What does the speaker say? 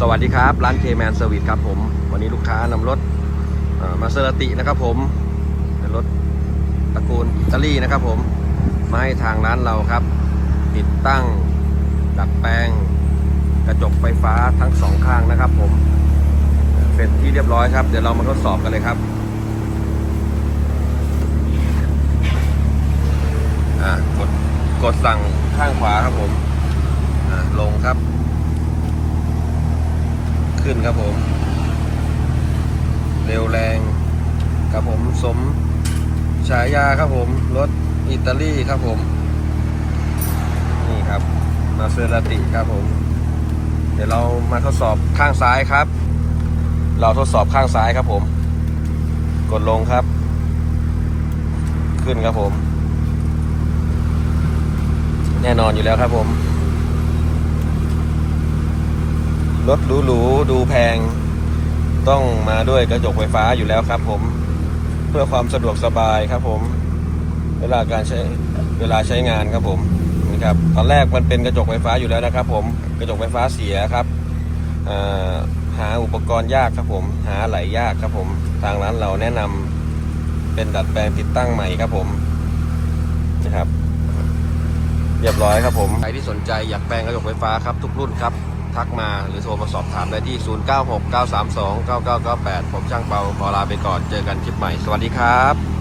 สวัสดีครับ ร้านเคแมนเซอร์วิสครับผม วันนี้ลูกค้านำรถมาเซอร์ตินะครับผม เป็นรถตระกูลอิตาลีนะครับผม มาให้ทางร้านเราครับ ติดตั้ง ดัดแปลง กระจกไฟฟ้าทั้งสองข้างนะครับผม เสร็จที่เรียบร้อยครับ เดี๋ยวเรามาทดสอบกันเลยครับกดกดสั่งข้างขวาครับผมลงครับ ขึ้นครับผม เร็วแรงครับผมสมฉายาครับผมรถอิตาลีครับผม นี่ครับมาเซราติครับผม เดี๋ยวเรามาทดสอบข้างซ้ายครับ เราทดสอบข้างซ้ายครับผม กดลงครับ ขึ้นครับผม แน่นอนอยู่แล้วครับผม รถหรูๆดูแพง ต้องมาด้วยกระจกไฟฟ้าอยู่แล้วครับ ผมเพื่อความสะดวกสบายครับ ผม เวลาการใช้เวลาใช้งานครับผมนี่ครับตอนแรกมันเป็นกระจกไฟฟ้าอยู่แล้วนะครับ ผมกระจกไฟฟ้าเสียครับหาอุปกรณ์ยากครับผม หาไหลยากครับผม ทางร้านเราแนะนำเป็นดัดแปลงติดตั้งใหม่ครับผมนะครับ เรียบร้อยครับผมใครที่สนใจอยากแปลงกระจกไฟฟ้าครับทุกรุ่นครับ ทักมาหรือโทรมาสอบถามได้ที่ 0969329998 ผมช่างเปาขอลาไปก่อนเจอกันคลิปใหม่ สวัสดีครับ